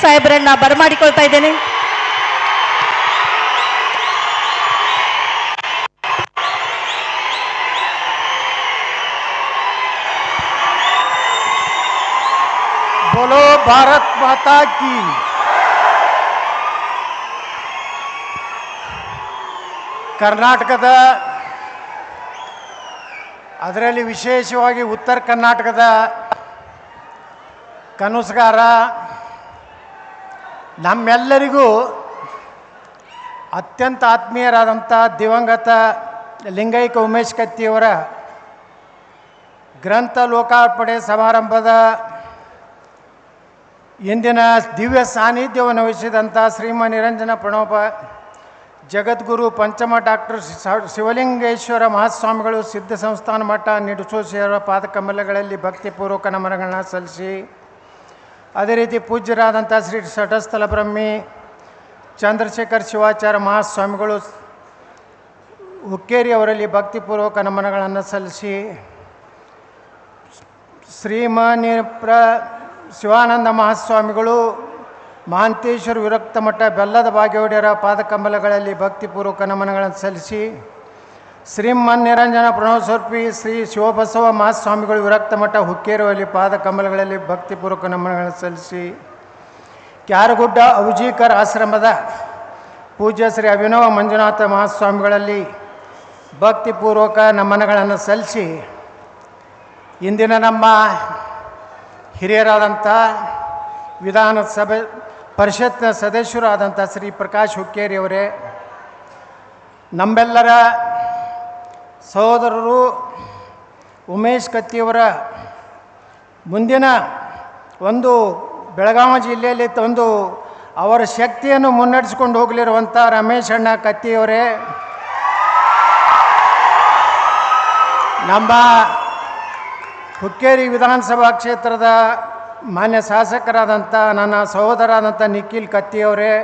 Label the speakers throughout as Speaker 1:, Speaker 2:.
Speaker 1: ಸಾಹೇಬ್ರನ್ನ ಬರಮಾಡಿಕೊಳ್ತಾ ಇದ್ದೇನೆ.
Speaker 2: ಬೋಲೋ ಭಾರತ್ ಮಾತಾ ಕಿ. ಕರ್ನಾಟಕದ ಅದರಲ್ಲಿ ವಿಶೇಷವಾಗಿ ಉತ್ತರ ಕರ್ನಾಟಕದ ಕನಸುಗಾರ ನಮ್ಮೆಲ್ಲರಿಗೂ ಅತ್ಯಂತ ಆತ್ಮೀಯರಾದಂಥ ದಿವಂಗತ ಲಿಂಗೈಕ ಉಮೇಶ್ ಕತ್ತಿಯವರ ಗ್ರಂಥ ಲೋಕಾರ್ಪಣೆ ಸಮಾರಂಭದ ಇಂದಿನ ದಿವ್ಯ ಸಾನ್ನಿಧ್ಯವನ್ನು ವಹಿಸಿದಂಥ ಶ್ರೀಮ ನಿರಂಜನ ಪ್ರಣೋಪ ಜಗದ್ಗುರು ಪಂಚಮ ಡಾಕ್ಟರ್ ಶಿವಲಿಂಗೇಶ್ವರ ಮಹಾಸ್ವಾಮಿಗಳು ಸಿದ್ಧ ಸಂಸ್ಥಾನ ಮಠ ನಿಡುಸೋಶಿಯವರ ಪಾದಕಮಲಗಳಲ್ಲಿ ಭಕ್ತಿಪೂರ್ವಕ ನಮನಗಳನ್ನ ಸಲ್ಲಿಸಿ, ಅದೇ ರೀತಿ ಪೂಜ್ಯರಾದಂಥ ಶ್ರೀ ಸಟಸ್ಥಲ ಬ್ರಹ್ಮಿ, ಚಂದ್ರಶೇಖರ್ ಶಿವಾಚಾರ್ಯ ಮಹಾಸ್ವಾಮಿಗಳು ಹುಕ್ಕೇರಿ ಅವರಲ್ಲಿ ಭಕ್ತಿಪೂರ್ವಕ ನಮನಗಳನ್ನು ಸಲ್ಲಿಸಿ, ಶ್ರೀಮಾನ್ಯ ಪ್ರ ಶಿವಾನಂದ ಮಹಾಸ್ವಾಮಿಗಳು ಮಹಾಂತೇಶ್ವರ ವಿರಕ್ತ ಮಠ ಬೆಲ್ಲದ ಭಾಗ್ಯವಡಿಯರ ಪಾದಕಂಬಲಗಳಲ್ಲಿ ಭಕ್ತಿಪೂರ್ವಕ ನಮನಗಳನ್ನು ಸಲ್ಲಿಸಿ ಶ್ರೀಮನ್ ನಿರಂಜನ ಪ್ರಣವಸ್ವರ್ಪಿ ಶ್ರೀ ಶಿವಬಸವ ಮಹಾಸ್ವಾಮಿಗಳು ವಿರಕ್ತ ಮಠ ಹುಕ್ಕೇರುವಲ್ಲಿ ಪಾದಕಂಬಲಗಳಲ್ಲಿ ಭಕ್ತಿಪೂರ್ವಕ ನಮನಗಳನ್ನು ಸಲ್ಲಿಸಿ ಕ್ಯಾರಗುಡ್ಡ ಔಜೀಕರ್ ಆಶ್ರಮದ ಪೂಜ್ಯ ಶ್ರೀ ಅಭಿನವ ಮಂಜುನಾಥ ಮಹಾಸ್ವಾಮಿಗಳಲ್ಲಿ ಭಕ್ತಿಪೂರ್ವಕ ನಮನಗಳನ್ನು ಸಲ್ಲಿಸಿ ಇಂದಿನ ನಮ್ಮ ಹಿರಿಯರಾದಂಥ ವಿಧಾನಸಭೆ ಪರಿಷತ್ನ ಸದಸ್ಯರಾದಂಥ ಶ್ರೀ ಪ್ರಕಾಶ್ ಹುಕ್ಕೇರಿಯವರೇ ನಮ್ಮೆಲ್ಲರ ಸಹೋದರರು ಉಮೇಶ್ ಕತ್ತಿಯವರ ಮುಂದಿನ ಒಂದು ಬೆಳಗಾವಿ ಜಿಲ್ಲೆಯಲ್ಲಿ ತಂದು ಅವರ ಶಕ್ತಿಯನ್ನು ಮುನ್ನಡೆಸಿಕೊಂಡು ಹೋಗಲಿರುವಂಥ ರಮೇಶ್ ಅಣ್ಣ ಕತ್ತಿಯವರೇ ನಮ್ಮ ಹುಕ್ಕೇರಿ ವಿಧಾನಸಭಾ ಕ್ಷೇತ್ರದ ಮಾನ್ಯ ಶಾಸಕರಾದಂಥ ನನ್ನ ಸಹೋದರಾದಂಥ ನಿಖಿಲ್ ಕತ್ತಿಯವರೇ,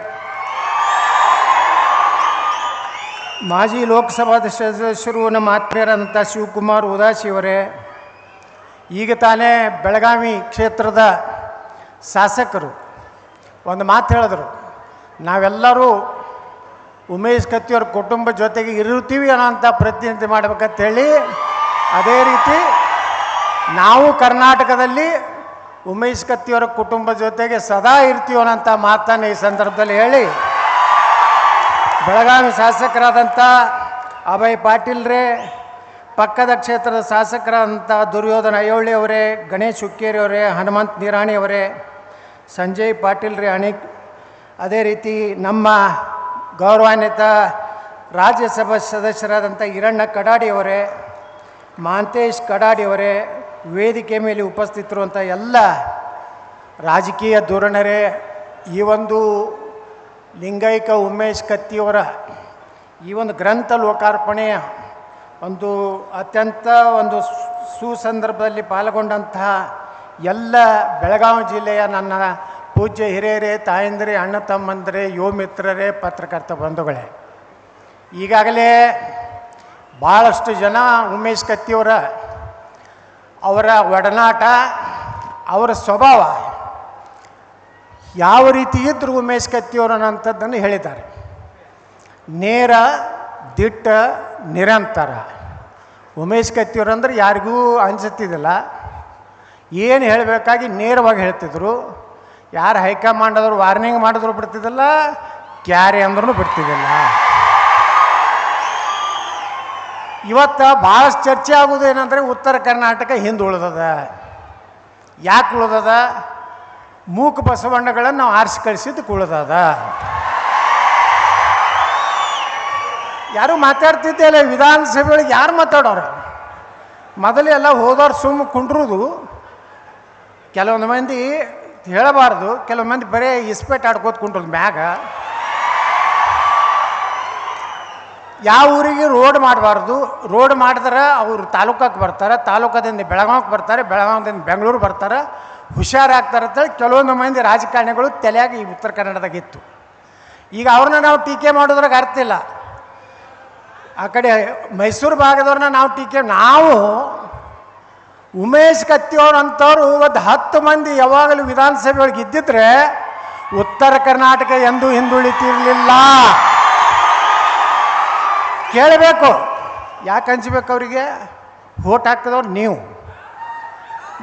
Speaker 2: ಮಾಜಿ ಲೋಕಸಭಾ ಸದಸ್ಯರು ನಮ್ಮ ಆತ್ಮೀಯರಾದಂಥ ಶಿವಕುಮಾರ್ ಉದಾಸಿಯವರೇ ಈಗ ತಾನೇ ಬೆಳಗಾವಿ ಕ್ಷೇತ್ರದ ಶಾಸಕರು. ಒಂದು ಮಾತು ಹೇಳಿದ್ರು, ನಾವೆಲ್ಲರೂ ಉಮೇಶ್ ಕತ್ತಿಯವ್ರ ಕುಟುಂಬ ಜೊತೆಗೆ ಇರುತ್ತೀವಿ ಅನ್ನೋಂಥ ಪ್ರತಿನಿಧಿ ಮಾಡ್ಬೇಕಂತ ಹೇಳಿ, ಅದೇ ರೀತಿ ನಾವು ಕರ್ನಾಟಕದಲ್ಲಿ ಉಮೇಶ್ ಕತ್ತಿಯವರ ಕುಟುಂಬ ಜೊತೆಗೆ ಸದಾ ಇರ್ತೀವೋ ಅನ್ನೋಂಥ ಮಾತನ್ನು ಈ ಸಂದರ್ಭದಲ್ಲಿ ಹೇಳಿ. ಬೆಳಗಾವಿ ಶಾಸಕರಾದಂಥ ಅಭಯ್ ಪಾಟೀಲ್ರೇ ಪಕ್ಕದ ಕ್ಷೇತ್ರದ ಶಾಸಕರಾದಂಥ ದುರ್ಯೋಧನ ಅಯ್ಯೋಳಿ ಅವರೇ, ಗಣೇಶ್ ಹುಕ್ಕೇರಿ ಅವರೇ, ಹನುಮಂತ್ ನಿರಾಣಿ ಅವರೇ, ಸಂಜಯ್ ಪಾಟೀಲ್ ರೇ ಅಣಿಕ್ ಅದೇ ರೀತಿ ನಮ್ಮ ಗೌರವಾನ್ವಿತ ರಾಜ್ಯಸಭಾ ಸದಸ್ಯರಾದಂಥ ಹಿರಣ್ಣ ಕಡಾಡಿಯವರೇ ಕಡಾಡಿ ಕಡಾಡಿಯವರೇ ವೇದಿಕೆ ಮೇಲೆ ಉಪಸ್ಥಿತರು ಅಂತ ಎಲ್ಲ ರಾಜಕೀಯ ಧೋರಣರೇ ಈ ಒಂದು ಲಿಂಗೈಕ ಉಮೇಶ್ ಕತ್ತಿಯವರ ಈ ಒಂದು ಗ್ರಂಥ ಲೋಕಾರ್ಪಣೆಯ ಒಂದು ಅತ್ಯಂತ ಒಂದು ಸುಸಂದರ್ಭದಲ್ಲಿ ಪಾಲ್ಗೊಂಡಂತಹ ಎಲ್ಲ ಬೆಳಗಾವಿ ಜಿಲ್ಲೆಯ ನನ್ನ ಪೂಜ್ಯ ಹಿರಿಯರೇ, ತಾಯಂದಿರೇ, ಅಣ್ಣ ತಮ್ಮಂದಿರೇ, ಯೋ ಮಿತ್ರರೇ, ಪತ್ರಕರ್ತ ಬಂಧುಗಳೇ. ಈಗಾಗಲೇ ಭಾಳಷ್ಟು ಜನ ಉಮೇಶ್ ಕತ್ತಿಯವರ ಅವರ ಒಡನಾಟ, ಅವರ ಸ್ವಭಾವ ಯಾವ ರೀತಿ ಇದ್ದರು ಉಮೇಶ್ ಕತ್ತಿಯವರು ಅನ್ನೋಂಥದ್ದನ್ನು ಹೇಳಿದ್ದಾರೆ. ನೇರ, ದಿಟ್ಟ, ನಿರಂತರ. ಉಮೇಶ್ ಕತ್ತಿಯವರು ಅಂದರೆ ಯಾರಿಗೂ ಅನಿಸುತ್ತಿದ್ದಿಲ್ಲ. ಏನು ಹೇಳಬೇಕಾಗಿ ನೇರವಾಗಿ ಹೇಳ್ತಿದ್ರು. ಯಾರು ಹೈಕಮಾಂಡ್ ಆದರೂ ವಾರ್ನಿಂಗ್ ಮಾಡಿದ್ರು ಬಿಡ್ತಿದ್ದಿಲ್ಲ, ಕ್ಯಾರಿ ಅಂದ್ರೂ ಬಿಡ್ತಿದ್ದಿಲ್ಲ. ಇವತ್ತು ಭಾಳಷ್ಟು ಚರ್ಚೆ ಆಗೋದು ಏನಂದರೆ ಉತ್ತರ ಕರ್ನಾಟಕ ಹಿಂದೆ ಉಳಿದದ. ಯಾಕೆ ಉಳಿದದ? ಮೂಕ ಬಸವಣ್ಣಗಳನ್ನು ನಾವು ಆರಿಸಿ ಕಳಿಸಿದ್ದಕ್ಕೆ ಉಳಿದದ. ಯಾರು ಮಾತಾಡ್ತಿದ್ದೇ ಇಲ್ಲ ವಿಧಾನಸಭೆ ಒಳಗೆ ಯಾರು ಮಾತಾಡೋರು? ಮೊದಲೆಲ್ಲ ಹೋದವ್ರು ಸುಮ್ಮ ಕುಂಡ್ರುದು. ಕೆಲವೊಂದು ಮಂದಿ ಹೇಳಬಾರ್ದು, ಕೆಲವೊಂದು ಮಂದಿ ಬರೀ ಇಸ್ಪೇಟ್ ಆಡ್ಕೋತ ಕುಂಡ್ರದು ಮ್ಯಾಗ. ಯಾವ ಊರಿಗೆ ರೋಡ್ ಮಾಡಬಾರ್ದು ರೋಡ್ ಮಾಡಿದ್ರೆ ಅವರು ತಾಲೂಕಕ್ಕೆ ಬರ್ತಾರೆ, ತಾಲೂಕದಿಂದ ಬೆಳಗಾವಿಗೆ ಬರ್ತಾರೆ ಬೆಳಗಾವಿಂದ ಬೆಂಗಳೂರು ಬರ್ತಾರೆ ಹುಷಾರಾಗ್ತಾರೆ ಅಂತೇಳಿ ಕೆಲವೊಂದು ಮಂದಿ ರಾಜಕಾರಣಿಗಳು ತಲೆಯಾಗಿ ಈ ಉತ್ತರ ಕನ್ನಡದಾಗ ಇತ್ತು. ಈಗ ಅವ್ರನ್ನ ನಾವು ಟೀಕೆ ಮಾಡೋದ್ರಾಗ ಅರ್ಥ ಇಲ್ಲ. ಆ ಕಡೆ ಮೈಸೂರು ಭಾಗದವ್ರನ್ನ ನಾವು ಟೀಕೆ, ನಾವು ಉಮೇಶ್ ಕತ್ತಿಯವ್ರು ಅಂಥವ್ರು ಒಂದು ಹತ್ತು ಮಂದಿ ಯಾವಾಗಲೂ ವಿಧಾನಸಭೆ ಒಳಗೆ ಇದ್ದಿದ್ರೆ ಉತ್ತರ ಕರ್ನಾಟಕ ಎಂದೂ ಹಿಂದುಳಿತಿರ್ಲಿಲ್ಲ. ಕೇಳಬೇಕು. ಯಾಕೆ ಹಂಚ್ಬೇಕು ಅವರಿಗೆ? ಓಟ್ ಹಾಕಿದವ್ರು ನೀವು.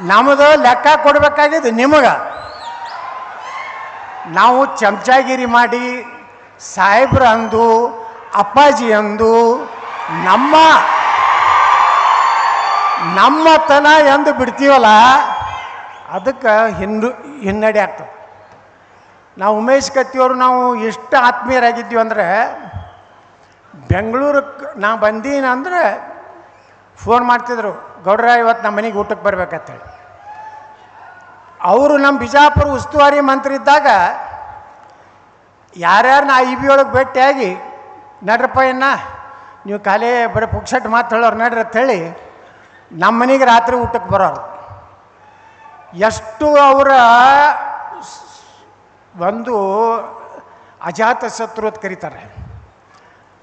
Speaker 2: ನಮ್ಮದು ಲೆಕ್ಕ ಕೊಡಬೇಕಾಗಿದ್ದು ನಿಮಗೆ. ನಾವು ಚಮಚಾಗಿರಿ ಮಾಡಿ ಸಾಹೇಬ್ರ ಅಂದು, ಅಪ್ಪಾಜಿ ಅಂದು, ನಮ್ಮ ನಮ್ಮತನ ಎಂದು ಬಿಡ್ತೀವಲ್ಲ, ಅದಕ್ಕೆ ಹಿಂದು, ಹಿನ್ನಡೆ ಆಗ್ತದೆ. ನಾವು ಉಮೇಶ್ ಕತ್ತಿಯವರು ನಾವು ಎಷ್ಟು ಆತ್ಮೀಯರಾಗಿದ್ದೀವಿ ಅಂದರೆ ಬೆಂಗಳೂರಿಗೆ ನಾ ಬಂದೀನಿ ಅಂದರೆ ಫೋನ್ ಮಾಡ್ತಿದ್ರು, ಗೌಡ್ರ ಇವತ್ತು ನಮ್ಮ ಮನೆಗೆ ಊಟಕ್ಕೆ ಬರ್ಬೇಕಂತೇಳಿ. ಅವರು ನಮ್ಮ ಬಿಜಾಪುರ ಉಸ್ತುವಾರಿ ಮಂತ್ರಿ ಇದ್ದಾಗ ಯಾರ್ಯಾರು ನಾ ಇ ಬಿ ಒಳಗೆ ಭೇಟಿಯಾಗಿ ನಡ್ರಪ್ಪ ಇನ್ನ ನೀವು ಖಾಲಿ ಬರೀ ಪುಕ್ಸಟ್ಟು ಮಾತು ಹೇಳೋರು ನಡ್ರಿ ಹೇಳಿ ನಮ್ಮ ಮನೆಗೆ ರಾತ್ರಿ ಊಟಕ್ಕೆ ಬರೋರು. ಎಷ್ಟು ಅವರ ಒಂದು ಅಜಾತ ಶತ್ರು ಅಂತ ಕರೀತಾರೆ.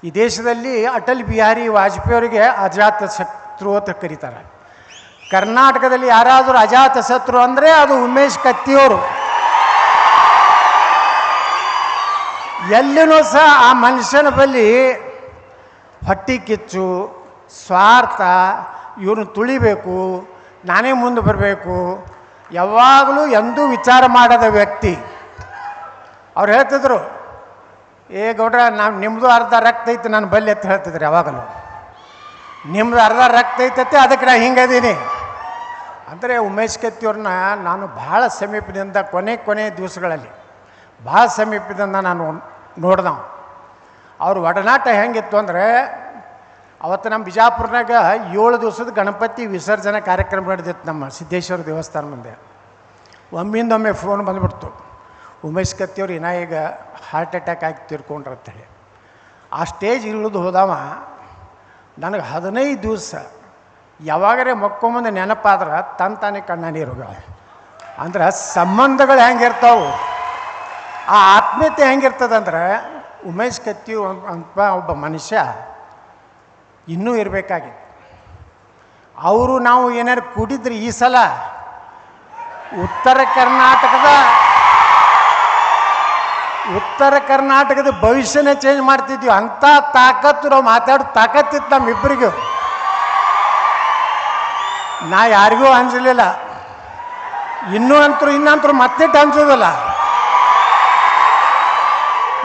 Speaker 2: ಈ ದೇಶದಲ್ಲಿ ಅಟಲ್ ಬಿಹಾರಿ ವಾಜಪೇಯಿ ಅವರಿಗೆ ಅಜಾತ ಶತ್ರು ಅಂತ ಕರೀತಾರೆ. ಕರ್ನಾಟಕದಲ್ಲಿ ಯಾರಾದರೂ ಅಜಾತ ಶತ್ರು ಅಂದರೆ ಅದು ಉಮೇಶ್ ಕತ್ತಿಯವರು ಎಲ್ಲಿನೂ ಸಹ ಆ ಮನುಷ್ಯನ ಬಳಿ ಹೊಟ್ಟಿ ಕಿಚ್ಚು, ಸ್ವಾರ್ಥ ಇವನು ತುಳಿಬೇಕು, ನಾನೇ ಮುಂದೆ ಬರಬೇಕು, ಯಾವಾಗಲೂ ಎಂದೂ ವಿಚಾರ ಮಾಡದ ವ್ಯಕ್ತಿ. ಅವ್ರು ಹೇಳ್ತಿದ್ರು ಏ ಗೌಡ್ರ ನಾವು ನಿಮ್ಮದು ಅರ್ಧ ರಕ್ತ ಐತೆ, ನಾನು ಬಲ್ಲಿ ಅಂತ ಹೇಳ್ತಿದ್ರಿ ಯಾವಾಗಲೂ ನಿಮ್ಮದು ಅರ್ಧ ರಕ್ತ ಐತೈತೆ, ಅದಕ್ಕೆ ನಾ ಹಿಂಗದೀನಿ ಅಂದರೆ ಉಮೇಶ್ ಕತ್ತಿಯವ್ರನ್ನ ನಾನು ಭಾಳ ಸಮೀಪದಿಂದ, ಕೊನೆ ಕೊನೆ ದಿವಸಗಳಲ್ಲಿ ಭಾಳ ಸಮೀಪದಿಂದ ನಾನು ನೋಡ್ದವ. ಅವ್ರ ಒಡನಾಟ ಹೆಂಗಿತ್ತು ಅಂದರೆ, ಅವತ್ತು ನಮ್ಮ ಬಿಜಾಪುರನಾಗ ಏಳು ದಿವಸದ ಗಣಪತಿ ವಿಸರ್ಜನೆ ಕಾರ್ಯಕ್ರಮ ನಡೆದಿತ್ತು ನಮ್ಮ ಸಿದ್ದೇಶ್ವರ ದೇವಸ್ಥಾನ ಮುಂದೆ. ಒಮ್ಮಿಂದೊಮ್ಮೆ ಫೋನ್ ಬಂದ್ಬಿಡ್ತು. ಉಮೇಶ್ ಕತ್ತಿಯವ್ರು ಇನ್ನ ಈಗ ಹಾರ್ಟ್ ಅಟ್ಯಾಕ್ ಆಗಿ ತೀರ್ಕೊಂಡ್ರು ಅಂತೇಳಿ ಆ ಸ್ಟೇಜ್ ಇಳಿದು ಹೋದವ, ನನಗೆ ಹದಿನೈದು ದಿವಸ, ಯಾವಾಗರೇ ಮಕ್ಕೊಂಬಂದು ನೆನಪಾದ್ರೆ ತನ್ ತಾನೇ ಕಣ್ಣ ನೀರು ಅಂದ್ರೆ ಸಂಬಂಧಗಳು ಹೆಂಗಿರ್ತಾವೆ? ಆ ಆತ್ಮೀಯತೆ ಹೆಂಗಿರ್ತದಂದ್ರೆ ಉಮೇಶ್ ಕತ್ತಿ ಅಂತ ಒಬ್ಬ ಮನುಷ್ಯ ಇನ್ನೂ ಇರಬೇಕಾಗಿತ್ತು. ಅವರು ನಾವು ಏನಾರು ಕುಡಿದ್ರೆ ಈ ಸಲ ಉತ್ತರ ಕರ್ನಾಟಕದ ಉತ್ತರ ಕರ್ನಾಟಕದ ಭವಿಷ್ಯನೇ ಚೇಂಜ್ ಮಾಡ್ತಿದ್ವಿ. ಅಂಥ ತಾಕತ್ತು ನಾವು ಮಾತಾಡೋ ತಾಕತ್ತಿತ್ತು ನಮ್ಮಿಬ್ಬರಿಗೂ. ನಾ ಯಾರಿಗೂ ಅನಿಸಲಿಲ್ಲ. ಇನ್ನೂ ಅಂತರೂ ಇನ್ನಂತರೂ ಮತ್ತಿಟ್ಟು ಅನ್ಸೋದಿಲ್ಲ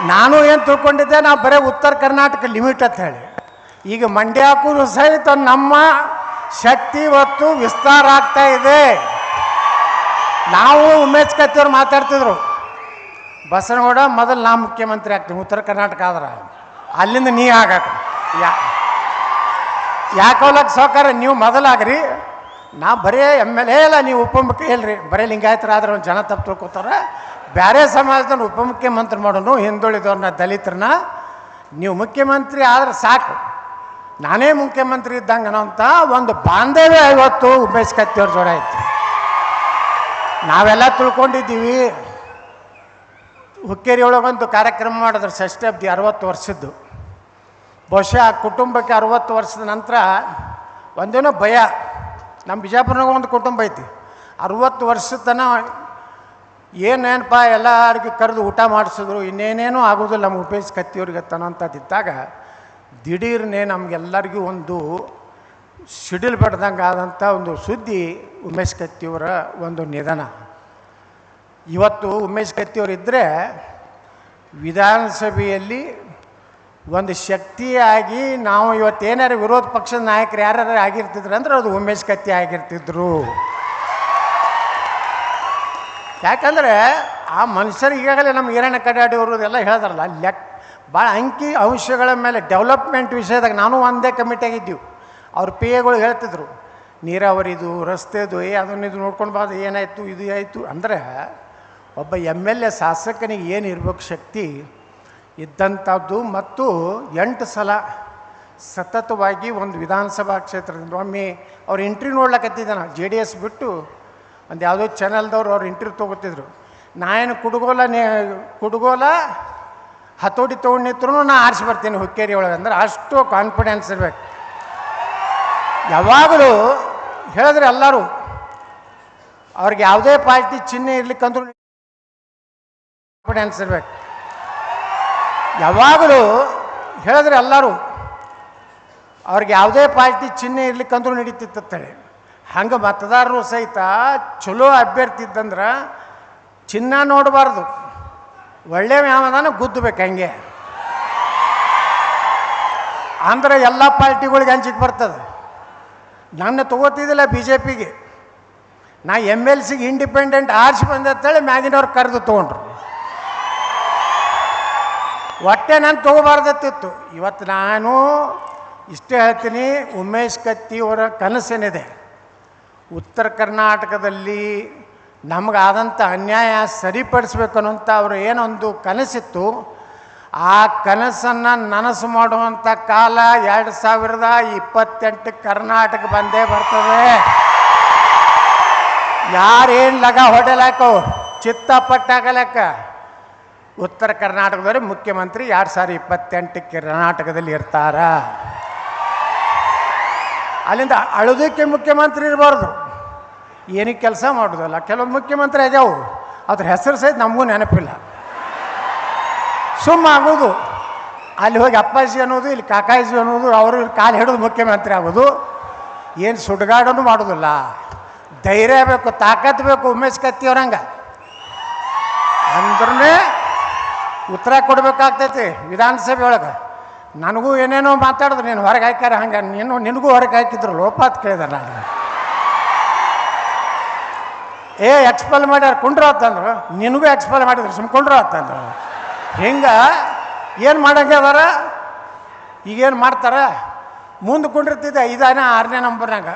Speaker 2: ನಾನು ಏನು ತಿಳ್ಕೊಂಡಿದ್ದೆ, ನಾವು ಬರೀ ಉತ್ತರ ಕರ್ನಾಟಕ ಲಿಮಿಟ್ ಅಂತ ಹೇಳಿ. ಈಗ ಮಂಡ್ಯಕ್ಕೂ ಸಹಿತ ನಮ್ಮ ಶಕ್ತಿ ಇವತ್ತು ವಿಸ್ತಾರ ಆಗ್ತಾ ಇದೆ. ನಾವು ಉಮೇಶ್ ಕತ್ತಿಯವ್ರು ಮಾತಾಡ್ತಿದ್ರು. ಬಸನಗೌಡ ಮೊದಲು ನಾ ಮುಖ್ಯಮಂತ್ರಿ ಆಗ್ತೀನಿ, ಉತ್ತರ ಕರ್ನಾಟಕ ಆದ್ರೆ. ಅಲ್ಲಿಂದ ನೀ ಆಗಾಕ. ಯಾ ಯಾಕೋಲಕ್ಕೆ ಸೌಕಾರ ನೀವು ಮೊದಲಾಗ್ರಿ ನಾ ಬರೇ ಎಂ ಎಲ್ ಎ ಇಲ್ಲ ನೀವು ಉಪಮುಖ್ಯ ಬರೀ ಲಿಂಗಾಯತರಾದ್ರೆ ಒಂದು ಜನ ತಪ್ಪು ತಿಳ್ಕೊತಾರೆ. ಬೇರೆ ಸಮಾಜದವ್ರು ಉಪಮುಖ್ಯಮಂತ್ರಿ ಮಾಡೋನು, ಹಿಂದುಳಿದವ್ರನ್ನ ದಲಿತರನ್ನ ನೀವು ಮುಖ್ಯಮಂತ್ರಿ ಆದ್ರೆ ಸಾಕು. ನಾನೇ ಮುಖ್ಯಮಂತ್ರಿ ಇದ್ದಂಗೆ ಅನ್ನೋಂಥ ಒಂದು ಬಾಂಧವ್ಯ ಇವತ್ತು ಉಮೇಶ್ ಕತ್ತಿಯವ್ರ ಜೋಡ ಐತಿ ನಾವೆಲ್ಲ ತಿಳ್ಕೊಂಡಿದ್ದೀವಿ. ಹುಕ್ಕೇರಿ ಒಳಗೊಂದು ಕಾರ್ಯಕ್ರಮ ಮಾಡಿದ್ರು ಷಷ್ಠಬ್ದಿ ಅರವತ್ತು ವರ್ಷದ್ದು. ಬಹುಶಃ ಆ ಕುಟುಂಬಕ್ಕೆ ಅರವತ್ತು ವರ್ಷದ ನಂತರ ಒಂದೇನೋ ಭಯ. ನಮ್ಮ ಬಿಜಾಪುರನಾಗ ಒಂದು ಕುಟುಂಬ ಐತಿ. ಅರವತ್ತು ವರ್ಷದ ತನ ಏನೇನಪ್ಪ ಎಲ್ಲರಿಗೂ ಕರೆದು ಊಟ ಮಾಡಿಸಿದ್ರು, ಇನ್ನೇನೇನೂ ಆಗೋದಿಲ್ಲ ನಮ್ಮ ಉಪೇಶ್ ಕತ್ತಿಯವ್ರಿಗೆ ಇದ್ದಾಗ ದಿಢೀರ್ನೇ ನಮಗೆಲ್ಲರಿಗೂ ಒಂದು ಸಿಡಿಲ್ ಬಡ್ದಂಗೆ ಆದಂಥ ಒಂದು ಸುದ್ದಿ ಉಮೇಶ್ ಕತ್ತಿಯವರ ಒಂದು ನಿಧನ. ಇವತ್ತು ಉಮೇಶ್ ಕತ್ತಿಯವರಿದ್ದರೆ ವಿಧಾನಸಭೆಯಲ್ಲಿ ಒಂದು ಶಕ್ತಿಯಾಗಿ ನಾವು ಇವತ್ತು ಇವತ್ತೇನಾರು ವಿರೋಧ ಪಕ್ಷದ ನಾಯಕರು ಯಾರು ಆಗಿರ್ತಿದ್ರು ಅಂದ್ರೆ ಅದು ಉಮೇಶ್ ಕತ್ತಿ ಆಗಿರ್ತಿದ್ರು. ಯಾಕಂದರೆ ಆ ಮನುಷ್ಯರು ಈಗಾಗಲೇ ನಮ್ಮ ಈರಣ್ಣ ಕಡಾಡಿಯವರು ಎಲ್ಲ ಹೇಳ್ದಾರಲ್ಲ, ಲೆಕ್ ಭಾಳ ಅಂಕಿ ಅಂಶಗಳ ಮೇಲೆ ಡೆವಲಪ್ಮೆಂಟ್ ವಿಷಯದಾಗ ನಾನು ಒಂದೇ ಕಮಿಟಿಯಾಗಿದ್ದೀವಿ ಅವ್ರ ಪಿ ಎಗಳು ಹೇಳ್ತಿದ್ರು, ನೀರಾವರಿದು, ರಸ್ತೆದು, ಏ ಅದನ್ನು ಇದು ನೋಡ್ಕೊಂಡು ಬಾದು ಏನಾಯಿತು, ಇದು ಆಯಿತು. ಅಂದರೆ ಒಬ್ಬ ಎಂ ಎಲ್ ಎ ಶಾಸಕನಿಗೆ ಏನು ಇರ್ಬೇಕು ಶಕ್ತಿ ಇದ್ದಂಥದ್ದು ಮತ್ತು ಎಂಟು ಸಲ ಸತತವಾಗಿ ಒಂದು ವಿಧಾನಸಭಾ ಕ್ಷೇತ್ರದಿಂದ ಒಮ್ಮೆ ಅವ್ರು ಇಂಟ್ರಿ ನೋಡ್ಲಕ್ಕತ್ತಿದ್ದಾನೆ ಜೆ ಡಿ ಎಸ್ ಬಿಟ್ಟು ಒಂದು ಯಾವುದೋ ಚಾನಲ್ದವ್ರು ಅವ್ರು ಇಂಟ್ರಿ ತೊಗೋತಿದ್ರು. ನಾನು ಕುಡುಗೋಲ ನೇ, ಕುಡುಗೋಲ ಹತೋಟಿ ತೊಗೊಂಡಿದ್ರು ನಾನು ಆರಿಸಿ ಬರ್ತೀನಿ ಹುಕ್ಕೇರಿ ಒಳಗೆ ಅಂದ್ರೆ ಅಷ್ಟು ಕಾನ್ಫಿಡೆನ್ಸ್ ಇರಬೇಕು. ಯಾವಾಗಲೂ ಹೇಳಿದ್ರೆ ಎಲ್ಲರೂ ಅವ್ರಿಗೆ ಯಾವುದೇ ಪಾರ್ಟಿ ಚಿಹ್ನೆ ಇರ್ಲಿಕ್ಕಂದ್ರೂ ಕಾನ್ಫಿಡೆನ್ಸ್ ಇರಬೇಕು ಯಾವಾಗಲೂ ಹೇಳಿದ್ರೆ ಎಲ್ಲರೂ ಅವ್ರಿಗೆ ಯಾವುದೇ ಪಾರ್ಟಿ ಚಿಹ್ನೆ ಇರ್ಲಿಕ್ಕಂದ್ರೂ ನಡೀತಿತ್ತೇಳಿ ಹಂಗೆ ಮತದಾರರು ಸಹಿತ ಚಲೋ ಅಭ್ಯರ್ಥಿ ಇದ್ದಂದ್ರೆ ಚಿನ್ನ ನೋಡಬಾರ್ದು. ಒಳ್ಳೆ ಯಾವದಾನ ಗುದ್ದಬೇಕು ಹಂಗೆ. ಅಂದ್ರೆ ಎಲ್ಲ ಪಾರ್ಟಿಗಳಿಗೆ ಹಂಚಿಕೆ ಬರ್ತದೆ. ನನ್ನ ತಗೋತಿದ್ದಿಲ್ಲ ಬಿ ಜೆ ಪಿಗೆ ನಾ ಎಂ ಎಲ್ ಸಿಗೆ ಇಂಡಿಪೆಂಡೆಂಟ್ ಆರ್ಸಿ ಬಂದೆ ಅಂತೇಳಿ ಮ್ಯಾಗಿನವ್ರು ಕರೆದು ತೊಗೊಂಡ್ರು. ಹೊಟ್ಟೆ ನಾನು ತೊಗೋಬಾರ್ದತ್ತಿತ್ತು. ಇವತ್ತು ನಾನು ಇಷ್ಟೇ ಹೇಳ್ತೀನಿ, ಉಮೇಶ್ ಕತ್ತಿ ಅವರ ಕನಸೇನಿದೆ. ಉತ್ತರ ಕರ್ನಾಟಕದಲ್ಲಿ ನಮಗಾದಂಥ ಅನ್ಯಾಯ ಸರಿಪಡಿಸ್ಬೇಕು ಅನ್ನೋಂಥ ಅವರು ಏನೊಂದು ಕನಸಿತ್ತು. ಆ ಕನಸನ್ನು ನನಸು ಮಾಡುವಂಥ ಕಾಲ ಎರಡು ಸಾವಿರದ ಇಪ್ಪತ್ತೆಂಟು ಕರ್ನಾಟಕ ಬಂದೇ ಬರ್ತದೆ. ಯಾರೇನು ಲಗ ಹೊಡೆಲಾಕೋ ಚಿತ್ತ ಪಟ್ಟಾಗಲಕ್ಕ ಉತ್ತರ ಕರ್ನಾಟಕದವರು ಮುಖ್ಯಮಂತ್ರಿ ಎರಡು ಸಾವಿರದ ಇಪ್ಪತ್ತೆಂಟಕ್ಕೆ ಕರ್ನಾಟಕದಲ್ಲಿ ಇರ್ತಾರ. ಅಲ್ಲಿಂದ ಅಳೋದಕ್ಕೆ ಮುಖ್ಯಮಂತ್ರಿ ಇರಬಾರ್ದು. ಏನಕ್ಕೆ ಕೆಲಸ ಮಾಡೋದಲ್ಲ, ಕೆಲವೊಂದು ಮುಖ್ಯಮಂತ್ರಿ ಆಗ್ಯಾವು. ಅದ್ರ ಹೆಸರು ಸಹಿತ ನಮಗೂ ನೆನಪಿಲ್ಲ. ಸುಮ್ಮ ಆಗೋದು. ಅಲ್ಲಿ ಹೋಗಿ ಅಪ್ಪಾಜಿ ಅನ್ನೋದು, ಇಲ್ಲಿ ಕಾಕಾಜಿ ಅನ್ನೋದು, ಅವರು ಕಾಲು ಹಿಡಿದು ಮುಖ್ಯಮಂತ್ರಿ ಆಗೋದು. ಏನು ಸುಡುಗಾಡೋನು ಮಾಡೋದಿಲ್ಲ. ಧೈರ್ಯ ಬೇಕು ತಾಕತ್ತು ಬೇಕು, ಉಮೇಶ್ ಕತ್ತಿಯವ್ರಂಗೆ. ಅಂದ್ರೇ ಉತ್ತರ ಕೊಡಬೇಕಾಗ್ತೈತಿ ವಿಧಾನಸಭೆ ಒಳಗೆ ನನಗೂ ಏನೇನೋ ಮಾತಾಡಿದ್ರು, ನೀನು ಹೊರಗೆ ಹಾಕ್ಯಾರ ಹಂಗೆ, ನೀನು, ನಿನಗೂ ಹೊರಗೆ ಹಾಕಿದ್ರು ಲೋಪಾತ್ ಕೇಳಿದೆ ನಾನು. ಏ ಎಕ್ಸ್ಪಲ್ ಮಾಡ್ಯಾರ, ಕುಂಡ್ರ ಅಂತಂದ್ರು ನಿನಗೂ ಎಕ್ಸ್ಪಲ್ ಮಾಡಿದ್ರು, ಸುಮ್ ಕುಂಡ್ರ ಅಂತಂದ್ರು ಹಿಂಗೆ ಏನು ಮಾಡಂಗೆ ಅದಾರ? ಈಗೇನು ಮಾಡ್ತಾರೆ? ಮುಂದೆ ಕುಂಡಿರ್ತಿದ್ದೆ ಐದಾನ, ಆರನೇ ನಂಬರ್ನಾಗ.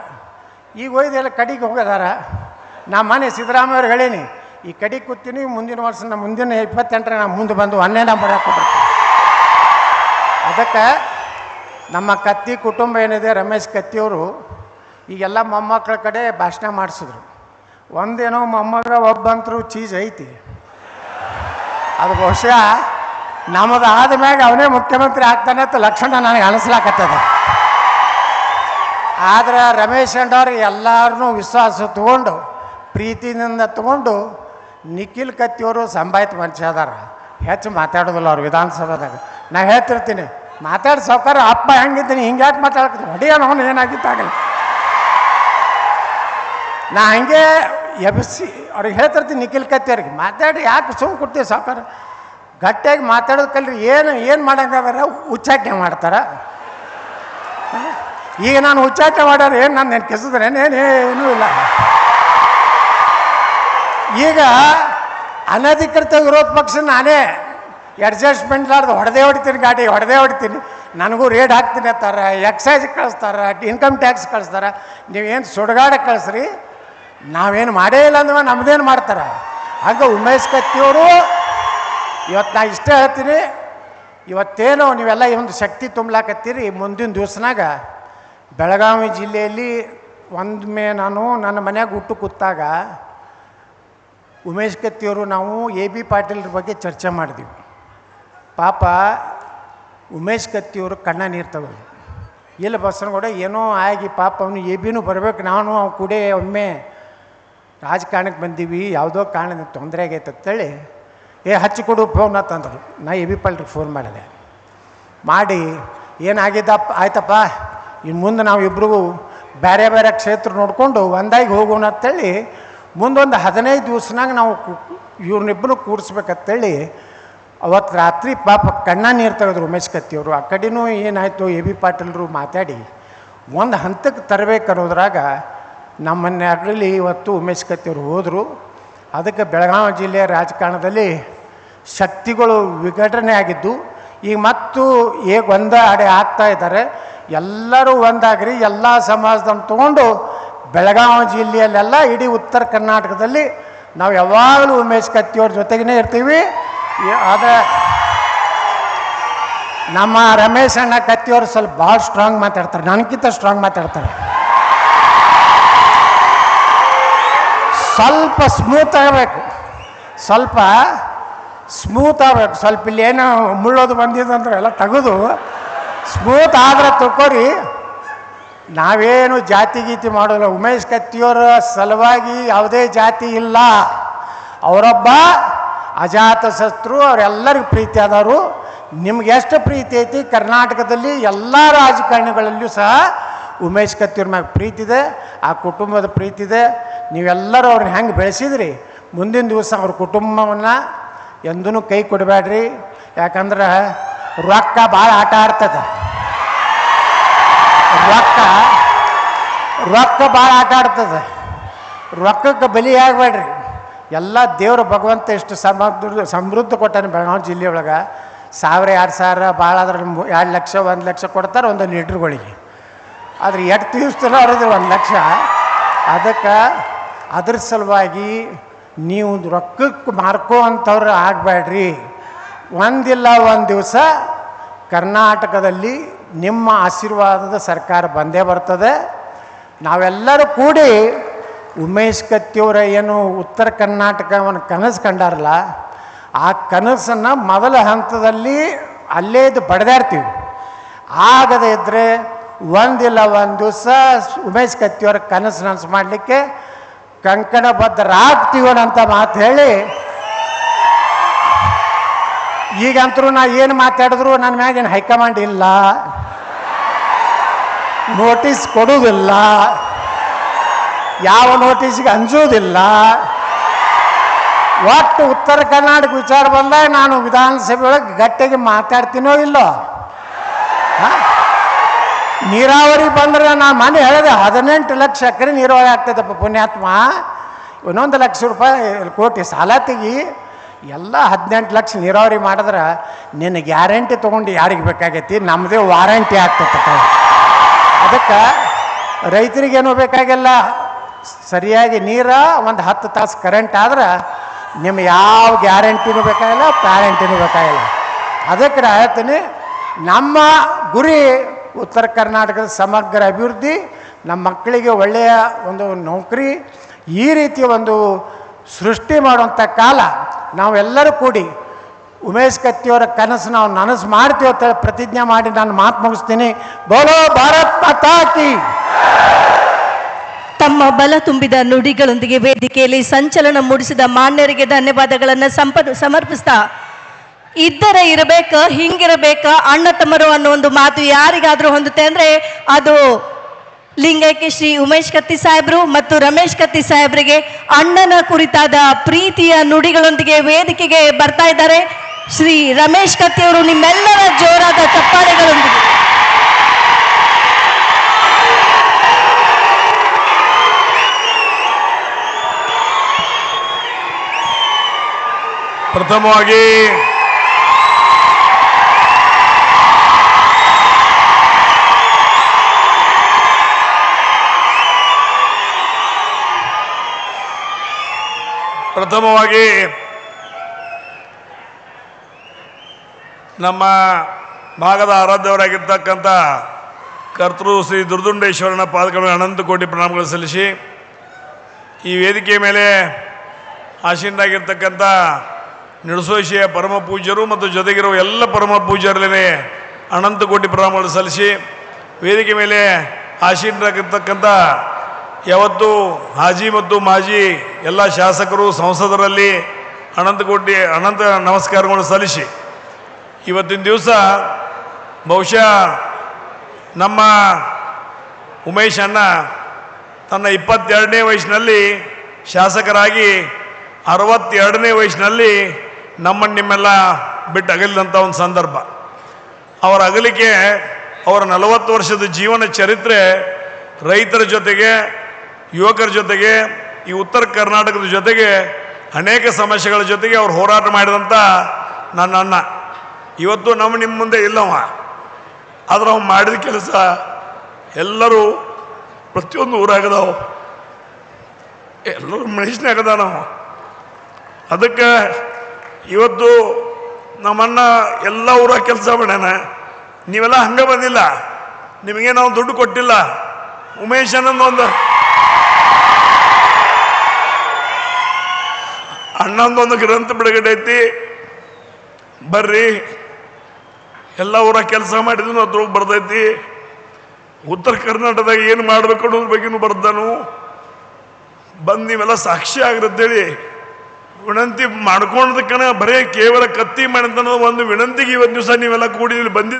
Speaker 2: ಈಗ ಒಯ್ದು ಎಲ್ಲ ಕಡಿಗೆ ಹೋಗದಾರ ನಮ್ಮ ಮನೆ ಸಿದ್ದರಾಮಯ್ಯವ್ರಿಗೆ ಹೇಳೀನಿ ಈ ಕಡಿ ಕೂತೀನಿ, ಮುಂದಿನ ವರ್ಷ ನಮ್ಮ ಮುಂದಿನ ಇಪ್ಪತ್ತೆಂಟರ ನಾ ಮುಂದೆ ಬಂದು ಹನ್ನೆರಡು ಹಾಕ್ಕೊಡ್ತೀನಿ ಅದಕ್ಕೆ ನಮ್ಮ ಕತ್ತಿ ಕುಟುಂಬ ಏನಿದೆ, ರಮೇಶ್ ಕತ್ತಿಯವರು ಈಗೆಲ್ಲ ಮೊಮ್ಮಕ್ಕಳ ಕಡೆ ಭಾಷಣ ಮಾಡಿಸಿದ್ರು. ಒಂದೇನೋ ಮೊಮ್ಮಗ್ರ ಒಬ್ಬಂತರು ಚೀಸ್ ಐತಿ. ಅದು ಬಹುಶಃ ನಮ್ಮದು ಆದ ಮ್ಯಾಗ ಅವನೇ ಮುಖ್ಯಮಂತ್ರಿ ಆಗ್ತಾನೆ ಅಂತ ಲಕ್ಷಣ ನನಗೆ ಅನಿಸ್ಲಾಕತ್ತದ. ಆದ್ರೆ ರಮೇಶ್ ಅಂಡವ್ರು ಎಲ್ಲರನ್ನೂ ವಿಶ್ವಾಸ ತಗೊಂಡು, ಪ್ರೀತಿಯಿಂದ ತಗೊಂಡು ನಿಖಿಲ್ ಕತ್ತಿಯವರು ಸಂಭಾಯಿತ ಮನುಷ್ಯ ಅದಾರ. ಹೆಚ್ಚು ಮಾತಾಡೋದಿಲ್ಲ ಅವ್ರು ವಿಧಾನಸಭಾದಾಗ. ನಾ ಹೇಳ್ತಿರ್ತೀನಿ, ಮಾತಾಡಿ ಸಾವ್ಕಾರ, ಅಪ್ಪ ಹೆಂಗಿದ್ದೀನಿ, ಹಿಂಗೆ ಯಾಕೆ ಮಾತಾಡ್ತೀನಿ ಹೊಡಿಯೋಣ ಅವನು ಏನಾಗಿತ್ತಾಗಲ್ಲ ನಾ ಹಂಗೆ ಎಬ್ಸಿ, ಅವ್ರಿಗೆ ಹೇಳ್ತಿರ್ತೀನಿ ನಿಖಿಲ್ ಕತ್ತಿಯವ್ರಿಗೆ, ಮಾತಾಡಿ, ಯಾಕೆ ಸುಮ್ಮನೆ ಕೊಡ್ತೀವಿ ಸಾವ್ಕಾರ? ಗಟ್ಟಿಯಾಗಿ ಮಾತಾಡೋದು ಕಲ್ರಿ, ಏನು ಏನು ಮಾಡೋಂಗಾದ್ರೆ ಉಚ್ಚಾಟನೆ ಮಾಡ್ತಾರ. ಈಗ ನಾನು ಉಚ್ಚಾಟನೆ ಮಾಡೋರು, ಏನು, ನಾನು ನೆನ್ ಕೆಸಿದ್ರೆ ಏನೂ ಇಲ್ಲ. ಈಗ ಅನಧಿಕೃತ ವಿರೋಧ ಪಕ್ಷ ನಾನೇ ಅಡ್ಜಸ್ಟ್ಮೆಂಟ್ ಆಡ್ದು ಹೊಡೆದೇ ಹೊಡಿತೀನಿ ಗಾಡಿ, ಹೊಡೆದೇ ಹೊಡಿತೀನಿ. ನನಗೂ ರೇಟ್ ಹಾಕ್ತೀನಿ ಅಂತಾರ ಎಕ್ಸೈಸ್ ಕಳಿಸ್ತಾರ ಇನ್ಕಮ್ ಟ್ಯಾಕ್ಸ್ ಕಳಿಸ್ತಾರೆ. ನೀವೇನು ಸುಡಗಾಡ ಕಳಿಸ್ರಿ, ನಾವೇನು ಮಾಡೇ ಇಲ್ಲ ಅಂದ್ರೆ ನಮ್ದೇನು ಮಾಡ್ತಾರ? ಹಾಗೆ ಉಮೇಶ್ ಕತ್ತಿಯವರು, ಇವತ್ತು ನಾ ಇಷ್ಟೇ ಹೇಳ್ತೀನಿ, ಇವತ್ತೇನೋ ನೀವೆಲ್ಲ ಒಂದು ಶಕ್ತಿ ತುಂಬಲಾಕತ್ತೀರಿ, ಮುಂದಿನ ದಿವ್ಸನಾಗ ಬೆಳಗಾವಿ ಜಿಲ್ಲೆಯಲ್ಲಿ ಒಂದೊಮ್ಮೆ ನಾನು ನನ್ನ ಮನೆಗೆ ಹುಟ್ಟು ಕೂತಾಗ ಉಮೇಶ್ ಕತ್ತಿಯವರು ನಾವು ಎ ಬಿ ಪಾಟೀಲ್ರ ಬಗ್ಗೆ ಚರ್ಚೆ ಮಾಡಿದ್ವಿ. ಪಾಪ ಉಮೇಶ್ ಕತ್ತಿಯವರು ಕಣ್ಣ ನೀರು ತಗೋದು ಇಲ್ಲ ಬಸನಗೌಡ, ಏನೋ ಆಗಿ ಪಾಪ ಅವನು ಎ ಬಿನೂ ಬರಬೇಕು, ನಾನು ಅವ್ನು ಕೂಡ ಒಮ್ಮೆ ರಾಜಕಾರಣಕ್ಕೆ ಬಂದೀವಿ, ಯಾವುದೋ ಕಾರಣದಿಂದ ತೊಂದರೆ ಆಗೈತೆ ಅಂತೇಳಿ. ಏ, ಹಚ್ಚಿ ಕೊಡು ಫೋನ್ ಅಂತಂದರು ನಾ ಎ ಬಿ ಪಾಲ್ರಿಗೆ ಫೋನ್ ಮಾಡಿದೆ. ಮಾಡಿ ಏನಾಗಿದ್ದಪ್ಪ ಆಯ್ತಪ್ಪ ಇನ್ನು ಮುಂದೆ ನಾವು ಇಬ್ಬರಿಗೂ ಬೇರೆ ಬೇರೆ ಕ್ಷೇತ್ರ ನೋಡಿಕೊಂಡು ಒಂದಾಗಿ ಹೋಗೋಣ ಅಂತೇಳಿ ಮುಂದೊಂದು ಹದಿನೈದು ದಿವ್ಸನಾಗ ನಾವು ಇವ್ರನ್ನಿಬ್ಬರು ಕೂಡಿಸ್ಬೇಕಂತೇಳಿ ಅವತ್ತು ರಾತ್ರಿ ಪಾಪ ಕಣ್ಣ ನೀರು ತೆಗೆದ್ರು ಉಮೇಶ್ ಕತ್ತಿಯವರು. ಆ ಕಡೆನೂ ಏನಾಯಿತು, ಎ ಬಿ ಪಾಟೀಲ್ರು ಮಾತಾಡಿ, ಒಂದು ಹಂತಕ್ಕೆ ತರಬೇಕು ಅನ್ನೋದ್ರಾಗ ನಮ್ಮನ್ನೆರಡರಲ್ಲಿ ಇವತ್ತು ಉಮೇಶ್ ಕತ್ತಿಯವರು ಹೋದರು. ಅದಕ್ಕೆ ಬೆಳಗಾವಿ ಜಿಲ್ಲೆಯ ರಾಜಕಾರಣದಲ್ಲಿ ಶಕ್ತಿಗಳು ವಿಘಟನೆ ಆಗಿದ್ದು, ಈಗ ಮತ್ತು ಹೇಗೆ ಒಂದೇ ಅಡೆ ಆಗ್ತಾ ಇದ್ದಾರೆ, ಎಲ್ಲರೂ ಒಂದಾಗ್ರಿ, ಎಲ್ಲ ಸಮಾಜದನ್ನು ತಗೊಂಡು ಬೆಳಗಾವಿ ಜಿಲ್ಲೆಯಲ್ಲೆಲ್ಲ ಇಡೀ ಉತ್ತರ ಕರ್ನಾಟಕದಲ್ಲಿ ನಾವು ಯಾವಾಗಲೂ ಉಮೇಶ್ ಕತ್ತಿಯವ್ರ ಜೊತೆಗೇ ಇರ್ತೀವಿ. ಆದರೆ ನಮ್ಮ ರಮೇಶ್ ಅಣ್ಣ ಕತ್ತಿಯವರು ಸ್ವಲ್ಪ ಭಾಳ ಸ್ಟ್ರಾಂಗ್ ಮಾತಾಡ್ತಾರೆ. ನನಗಿಂತ ಸ್ಟ್ರಾಂಗ್ ಮಾತಾಡ್ತಾರೆ. ಸ್ವಲ್ಪ ಸ್ಮೂತ್ ಆಗಬೇಕು. ಸ್ವಲ್ಪ ಸ್ಮೂತ್ ಆಗಬೇಕು. ಸ್ವಲ್ಪ ಇಲ್ಲಿ ಏನೋ ಮುಳ್ಳೋದು ಬಂದಿದಂದ್ರೆ ಎಲ್ಲ ತೆಗೆದು ಸ್ಮೂತ್ ಆದ್ರೆ ತಕೋರಿ ನಾವೇನು ಜಾತಿ ಗೀತಿ ಮಾಡೋಲ್ಲ. ಉಮೇಶ್ ಕತ್ತಿಯವರ ಸಲುವಾಗಿ ಯಾವುದೇ ಜಾತಿ ಇಲ್ಲ. ಅವರೊಬ್ಬ ಅಜಾತ ಶತ್ರು, ಅವರೆಲ್ಲರಿಗೂ ಪ್ರೀತಿ ಆದವರು. ನಿಮ್ಗೆ ಎಷ್ಟು ಪ್ರೀತಿ ಐತಿ? ಕರ್ನಾಟಕದಲ್ಲಿ ಎಲ್ಲ ರಾಜಕಾರಣಿಗಳಲ್ಲಿಯೂ ಸಹ ಉಮೇಶ್ ಕತ್ತಿಯವ್ರ ಮ್ಯಾಗ ಪ್ರೀತಿ ಇದೆ, ಆ ಕುಟುಂಬದ ಪ್ರೀತಿ ಇದೆ. ನೀವೆಲ್ಲರೂ ಅವ್ರನ್ನ ಹೆಂಗೆ ಬೆಳೆಸಿದ್ರಿ? ಮುಂದಿನ ದಿವಸ ಅವ್ರ ಕುಟುಂಬವನ್ನು ಎಂದೂ ಕೈ ಕೊಡಬೇಡ್ರಿ. ಯಾಕಂದ್ರೆ ರೊಕ್ಕ ಭಾಳ ಆಟ ಆಡ್ತದೆ. ರೊಕ್ಕ ರೊಕ್ಕ ಭಾಳ ಆಟ ಆಡ್ತದೆ. ರೊಕ್ಕಕ್ಕೆ ಬಲಿ ಆಗಬೇಡ್ರಿ. ಎಲ್ಲ ದೇವರು ಭಗವಂತ ಎಷ್ಟು ಸಮೃದ್ಧ ಸಮೃದ್ಧ ಕೊಟ್ಟಾನೆ ಬೆಳಗಾವಿ ಜಿಲ್ಲೆಯೊಳಗೆ ಸಾವಿರ, ಎರಡು ಸಾವಿರ ಭಾಳ ಆದ್ರೆ ಎರಡು ಲಕ್ಷ, ಒಂದು ಲಕ್ಷ ಕೊಡ್ತಾರೆ ಒಂದು ಲೀಟ್ರ್ಗಳಿಗೆ. ಆದ್ರೆ ಎಷ್ಟು ದಿವ್ಸದಲ್ಲ ಅವ್ರದ್ದು ಒಂದು ಲಕ್ಷ. ಅದಕ್ಕೆ ಅದ್ರ ಸಲುವಾಗಿ ನೀವು ರೊಕ್ಕಕ್ಕೆ ಮಾರ್ಕೋ ಅಂಥವ್ರು ಆಗಬೇಡ್ರಿ. ಒಂದಿಲ್ಲ ಒಂದು ದಿವಸ ಕರ್ನಾಟಕದಲ್ಲಿ ನಿಮ್ಮ ಆಶೀರ್ವಾದದ ಸರ್ಕಾರ ಬಂದೇ ಬರ್ತದೆ. ನಾವೆಲ್ಲರೂ ಕೂಡಿ ಉಮೇಶ್ ಕತ್ತಿಯವರ ಏನು ಉತ್ತರ ಕರ್ನಾಟಕವನ್ನು ಕನಸು ಕಂಡಾರಲ್ಲ, ಆ ಕನಸನ್ನು ಮೊದಲ ಹಂತದಲ್ಲಿ ಅಲ್ಲೇ ಇದು ಬಡ್ದಾಡ್ತೀವಿ ಆಗದೇ ಇದ್ದರೆ ಒಂದಿಲ್ಲ ಒಂದು ದಿವಸ ಉಮೇಶ್ ಕತ್ತಿಯವರ ಕನಸು ನನಸು ಮಾಡಲಿಕ್ಕೆ ಕಂಕಣಬದ್ಧರಾಗ್ತೀವನಂತ ಮಾತು ಹೇಳಿ ಈಗಂತರೂ ನಾ ಏನು ಮಾತಾಡಿದ್ರು ನನ್ನ ಮ್ಯಾಗೇನು ಹೈಕಮಾಂಡ್ ಇಲ್ಲ. ನೋಟಿಸ್ ಕೊಡುವುದಿಲ್ಲ. ಯಾವ ನೋಟಿಸ್ಗೆ ಅಂಜೋದಿಲ್ಲ ಒಟ್ಟು ಉತ್ತರ ಕರ್ನಾಟಕ ವಿಚಾರ ಬಂದಾಗ ನಾನು ವಿಧಾನಸಭೆಯೊಳಗೆ ಗಟ್ಟಿಗೆ ಮಾತಾಡ್ತೀನೋ ಇಲ್ಲೋ? ನೀರಾವರಿ ಬಂದರೆ ನಾನು ಮನೆ ಹೇಳಿದೆ, ಹದಿನೆಂಟು ಲಕ್ಷ ಎಕರೆ ನೀರಾವರಿ ಆಗ್ತದಪ್ಪ ಪುಣ್ಯಾತ್ಮ. ಇನ್ನೊಂದು ಲಕ್ಷ ರೂಪಾಯಿ, ಕೋಟಿ ಸಾಲ ತೆಗಿ, ಎಲ್ಲ ಹದಿನೆಂಟು ಲಕ್ಷ ನೀರಾವರಿ ಮಾಡಿದ್ರೆ ನಿನ್ನ ಗ್ಯಾರಂಟಿ ತೊಗೊಂಡು ಯಾರಿಗೆ ಬೇಕಾಗೈತಿ? ನಮ್ಮದೇ ವಾರಂಟಿ ಆಗ್ತೈತೆ ಅದಕ್ಕೆ ರೈತರಿಗೇನು ಬೇಕಾಗಿಲ್ಲ. ಸರಿಯಾಗಿ ನೀರ, ಒಂದು ಹತ್ತು ತಾಸು ಕರೆಂಟ್ ಆದ್ರೆ ನಿಮ್ಗೆ ಯಾವ ಗ್ಯಾರಂಟಿನೂ ಬೇಕಾಗಿಲ್ಲ, ಪ್ಯಾರಂಟಿನೂ ಬೇಕಾಗಿಲ್ಲ. ಅದಕ್ಕೆ ನಾ ಹೇಳ್ತೀನಿ, ನಮ್ಮ ಗುರಿ ಉತ್ತರ ಕರ್ನಾಟಕದ ಸಮಗ್ರ ಅಭಿವೃದ್ಧಿ, ನಮ್ಮ ಮಕ್ಕಳಿಗೆ ಒಳ್ಳೆಯ ಒಂದು ನೌಕರಿ, ಈ ರೀತಿಯ ಒಂದು ಸೃಷ್ಟಿ ಮಾಡುವಂಥ ಕಾಲ ನಾವೆಲ್ಲರೂ ಕೂಡಿ ಉಮೇಶ್ ಕತ್ತಿಯವರ ಕನಸು ನಾವು ನನಸು ಮಾಡ್ತೀವಿ ಪ್ರತಿಜ್ಞೆ ಮಾಡಿ ನಾನು ಮಾತು ಮುಗಿಸ್ತೀನಿ. ಬೋಲೋ ಭಾರತ್ ಮಾತಾಕಿ
Speaker 1: ತಮ್ಮ ಬಲ ತುಂಬಿದ ನುಡಿಗಳೊಂದಿಗೆ ವೇದಿಕೆಯಲ್ಲಿ ಸಂಚಲನ ಮೂಡಿಸಿದ ಮಾನ್ಯರಿಗೆ ಧನ್ಯವಾದಗಳನ್ನು ಸಂಪ ಸಮರ್ಪಿಸ್ತಾ ಇದ್ದರೆ ಇರಬೇಕ, ಹಿಂಗಿರಬೇಕ, ಅಣ್ಣ ತಮ್ಮರು ಅನ್ನೋ ಒಂದು ಮಾತು ಯಾರಿಗಾದರೂ ಹೊಂದುತ್ತೆ ಅಂದರೆ ಅದು ಲಿಂಗೈಕ್ಯ ಶ್ರೀ ಉಮೇಶ್ ಕತ್ತಿ ಸಾಹೇಬರು ಮತ್ತು ರಮೇಶ್ ಕತ್ತಿ ಸಾಹೇಬರಿಗೆ ಅಣ್ಣನ ಕುರಿತಾದ ಪ್ರೀತಿಯ ನುಡಿಗಳೊಂದಿಗೆ ವೇದಿಕೆಗೆ ಬರ್ತಾ ಇದ್ದಾರೆ. ಶ್ರೀ ರಮೇಶ್ ಕತ್ತಿಯವರು ನಿಮ್ಮೆಲ್ಲರ ಜೋರಾದ ಚಪ್ಪಾಳೆಗಳೊಂದಿಗೆ.
Speaker 3: ಪ್ರಥಮವಾಗಿ ಪ್ರಥಮವಾಗಿ ನಮ್ಮ ಭಾಗದ ಆರಾಧ್ಯವರಾಗಿರ್ತಕ್ಕಂಥ ಕರ್ತೃ ಶ್ರೀ ದುರ್ದುಂಡೇಶ್ವರನ ಪಾದಗಳ ಅನಂತ ಕೋಟಿ ಪ್ರಣಾಮಗಳು ಸಲ್ಲಿಸಿ, ಈ ವೇದಿಕೆ ಮೇಲೆ ಆಶೀನಾಗಿರ್ತಕ್ಕಂಥ ನಿಡಸೋಶಿಯ ಪರಮ ಪೂಜ್ಯರು ಮತ್ತು ಜೊತೆಗಿರುವ ಎಲ್ಲ ಪರಮ ಪೂಜ್ಯರಲ್ಲೇ ಅನಂತ ಕೋಟಿ ಪ್ರಣಾಮಗಳು ಸಲ್ಲಿಸಿ, ವೇದಿಕೆ ಮೇಲೆ ಆಶೀನಾಗಿರ್ತಕ್ಕಂಥ ಯಾವತ್ತು ಹಾಜಿ ಮತ್ತು ಮಾಜಿ ಎಲ್ಲ ಶಾಸಕರು, ಸಂಸದರಲ್ಲಿ ಅನಂತ ಕೋಟಿ ಅನಂತ ನಮಸ್ಕಾರಗಳು ಸಲ್ಲಿಸಿ. ಇವತ್ತಿನ ದಿವಸ ಬಹುಶಃ ನಮ್ಮ ಉಮೇಶ್ ಅಣ್ಣ ತನ್ನ ಇಪ್ಪತ್ತೆರಡನೇ ವಯಸ್ಸಿನಲ್ಲಿ ಶಾಸಕರಾಗಿ ಅರವತ್ತೆರಡನೇ ವಯಸ್ಸಿನಲ್ಲಿ ನಮ್ಮನ್ನು ನಿಮ್ಮೆಲ್ಲ ಬಿಟ್ಟು ಅಗಲಿದಂಥ ಒಂದು ಸಂದರ್ಭ. ಅವರ ಅಗಲಿಕೆ, ಅವರ ನಲವತ್ತು ವರ್ಷದ ಜೀವನ ಚರಿತ್ರೆ, ರೈತರ ಜೊತೆಗೆ, ಯುವಕರ ಜೊತೆಗೆ, ಈ ಉತ್ತರ ಕರ್ನಾಟಕದ ಜೊತೆಗೆ ಅನೇಕ ಸಮಸ್ಯೆಗಳ ಜೊತೆಗೆ ಅವರು ಹೋರಾಟ ಮಾಡಿದಂಥ ನನ್ನ ಅಣ್ಣ. ಇವತ್ತು ನಮ್ಮ ನಿಮ್ಮ ಮುಂದೆ ಇಲ್ಲವ. ಆದ್ರೆ ಅವ್ನು ಮಾಡಿದ ಕೆಲಸ ಎಲ್ಲರೂ ಪ್ರತಿಯೊಂದು ಊರಾಗದವು. ಎಲ್ಲರೂ ಮನುಷ್ಯನಾಗದ ನಾವು ಅದಕ್ಕೆ ಇವತ್ತು ನಮ್ಮನ್ನ ಎಲ್ಲ ಊರ ಕೆಲಸ ಮಾಡ್ಯಾನ. ನೀವೆಲ್ಲ ಹಂಗೆ ಬಂದಿಲ್ಲ. ನಿಮಗೆ ನಾವು ದುಡ್ಡು ಕೊಟ್ಟಿಲ್ಲ. ಉಮೇಶ್ ಅನ್ನೊಂದು ಅಣ್ಣಂದೊಂದು ಗ್ರಂಥ ಬಿಡುಗಡೆ ಐತಿ. ಬರ್ರಿ. ಎಲ್ಲ ಊರ ಕೆಲಸ ಮಾಡಿದನು ಅದ್ರೊಳಗೆ ಬರ್ತೈತಿ. ಉತ್ತರ ಕರ್ನಾಟಕದಾಗ ಏನು ಮಾಡ್ಬೇಕು ಅನ್ನೋದ್ರ ಬಗ್ಗೆನೂ ಬರ್ದನು. ಬಂದು ನೀವೆಲ್ಲ ಸಾಕ್ಷಿ ಆಗಿರತ್ತೇಳಿ. ವಿನಂತಿ ಮಾಡ್ಕೊಂಡದಕ್ಕನ ಬರೇ ಕೇವಲ ಕತ್ತಿ ಮಾಡಿದ ಒಂದು ವಿನಂತಿಗೆ ಇವತ್ತು ದಿವಸ ನೀವೆಲ್ಲ ಕೂಡಿ ಇಲ್ಲಿ ಬಂದಿದ್ದೀರಿ